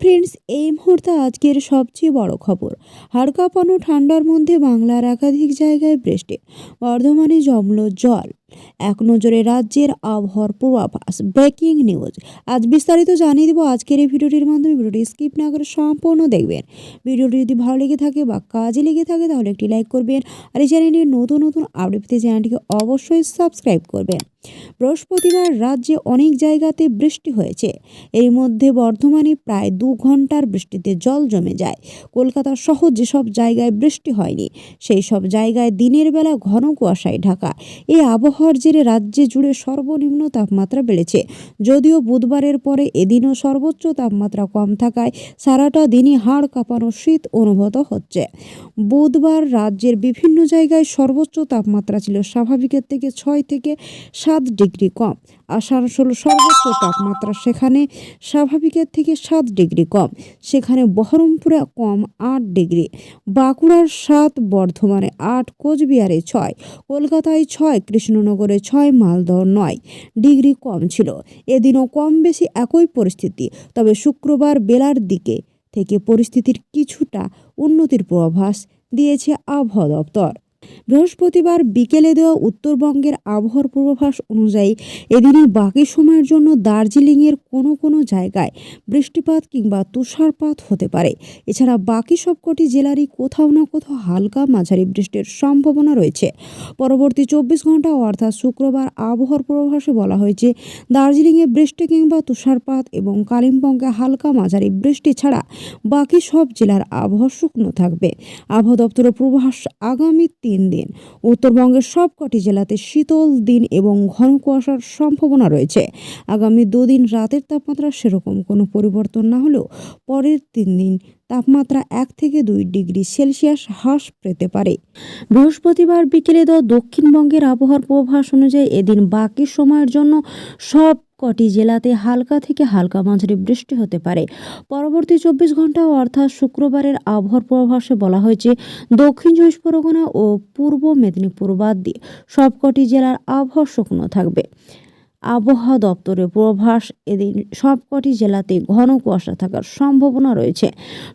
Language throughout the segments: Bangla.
ফ্রেন্ডস, এই মুহূর্তে আজকের সবচেয়ে বড় খবর। হাড় কাঁপানো ঠান্ডার মধ্যে বাংলার একাধিক জায়গায় বৃষ্টি। বর্ধমানে জমল জল। এক নজরে রাজ্যের আবহাওয়ার পূর্বাভাস ব্রেকিং নিউজ আজ বিস্তারিত জানিয়ে দেবো আজকের এই ভিডিওটির মাধ্যমে। ভিডিওটি স্কিপ না করে সম্পূর্ণ দেখবেন। ভিডিওটি যদি ভালো লেগে থাকে বা কাজে লেগে থাকে, তাহলে একটি লাইক করবেন। আর এই চ্যানেলটির নতুন নতুন আপডেট পেতে চ্যানেলটিকে অবশ্যই সাবস্ক্রাইব করবেন। বৃহস্পতিবার রাজ্যে অনেক জায়গাতে বৃষ্টি হয়েছে। এর মধ্যে বর্ধমানে প্রায় দু ঘণ্টার বৃষ্টিতে জল জমে যায়। কলকাতা সহ যেসব জায়গায় বৃষ্টি হয়নি, সেই সব জায়গায় দিনের বেলা ঘন কুয়াশায় ঢাকা। এই আবহাওয়ার জেরে রাজ্যে জুড়ে সর্বনিম্ন তাপমাত্রা বেড়েছে। যদিও বুধবারের পরে এদিনও সর্বোচ্চ তাপমাত্রা কম থাকায় সারাটা দিনই হাড় কাঁপানো শীত অনুভূত হচ্ছে। বুধবার রাজ্যের বিভিন্ন জায়গায় সর্বোচ্চ তাপমাত্রা ছিল স্বাভাবিকের থেকে ছয় থেকে সাত ডিগ্রি কম। আসানসোল সর্বোচ্চ তাপমাত্রা সেখানে স্বাভাবিকের থেকে সাত ডিগ্রি কম। সেখানে বহরমপুরে কম আট ডিগ্রি। বাঁকুড়ার সাত, বর্ধমানে আট, কোচবিহারে ছয়, কলকাতায় ছয় কৃষ্ণনগরে ছয় মালদহ নয়, ডিগ্রি কম ছিল। এদিনও কম বেশি একই পরিস্থিতি, তবে শুক্রবার বেলার দিকে থেকে পরিস্থিতির কিছুটা উন্নতির প্রভাস দিয়েছে আবহাওয়া দপ্তর। বৃহস্পতিবার বিকেলে দেওয়া উত্তরবঙ্গের আবহাওয়ার পূর্বাভাস অনুযায়ী এদিনের বাকি সময়ের জন্য দার্জিলিংয়ের কোনো কোনো জায়গায় বৃষ্টিপাত কিংবা তুষারপাত হতে পারে। এছাড়া বাকি সবকটি জেলারই কোথাও না কোথাও হালকা মাঝারি বৃষ্টির সম্ভাবনা রয়েছে। পরবর্তী চব্বিশ ঘণ্টা অর্থাৎ শুক্রবার আবহাওয়ার পূর্বাভাসে বলা হয়েছে, দার্জিলিংয়ে বৃষ্টি কিংবা তুষারপাত এবং কালিম্পংয়ে হালকা মাঝারি বৃষ্টি ছাড়া বাকি সব জেলার আবহাওয়া শুকনো থাকবে। আবহাওয়া দপ্তরের পূর্বাভাস আগামী তিন দিন। উত্তরবঙ্গের সবকটি জেলাতে শীতল দিন এবং ঘন কুয়াশার সম্ভাবনা রয়েছে। আগামী দুদিন রাতের তাপমাত্রা সেরকম, কোনো পরিবর্তন না হলেও পরের তিন দিন তাপমাত্রা এক থেকে দুই ডিগ্রি সেলসিয়াস হ্রাস পেতে পারে। বৃহস্পতিবার বিকেলে দেওয়া দক্ষিণবঙ্গের আবহাওয়ার পূর্বাভাস অনুযায়ী এদিন বাকি সময়ের জন্য সব কটি জেলাতে হালকা থেকে হালকা মাঝারি বৃষ্টি হতে পারে। পরবর্তী চব্বিশ ঘণ্টা অর্থাৎ শুক্রবারের আবহাওয়ার পূর্বাভাসে বলা হয়েছে, দক্ষিণ চব্বিশ পরগনা ও পূর্ব মেদিনীপুর বাদ দিয়ে সবকটি জেলার আবহাওয়া শুকনো থাকবে। আবহাওয়া দপ্তরের পূর্বাভাস, এদিন সবকটি জেলাতে ঘন কুয়াশা থাকার সম্ভাবনা রয়েছে।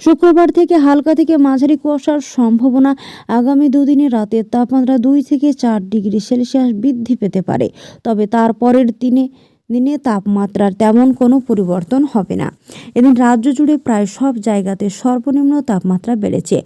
শুক্রবার থেকে হালকা থেকে মাঝারি কুয়াশার সম্ভাবনা আগামী দুদিনে রাতের তাপমাত্রা দুই থেকে চার ডিগ্রি সেলসিয়াস বৃদ্ধি পেতে পারে। তবে তারপরের দিনে দিনে তাপমাত্রার তেমন কোনো পরিবর্তন হবে না। এদিন রাজ্য জুড়ে প্রায় সব জায়গাতে সর্বনিম্ন তাপমাত্রা বেড়েছে।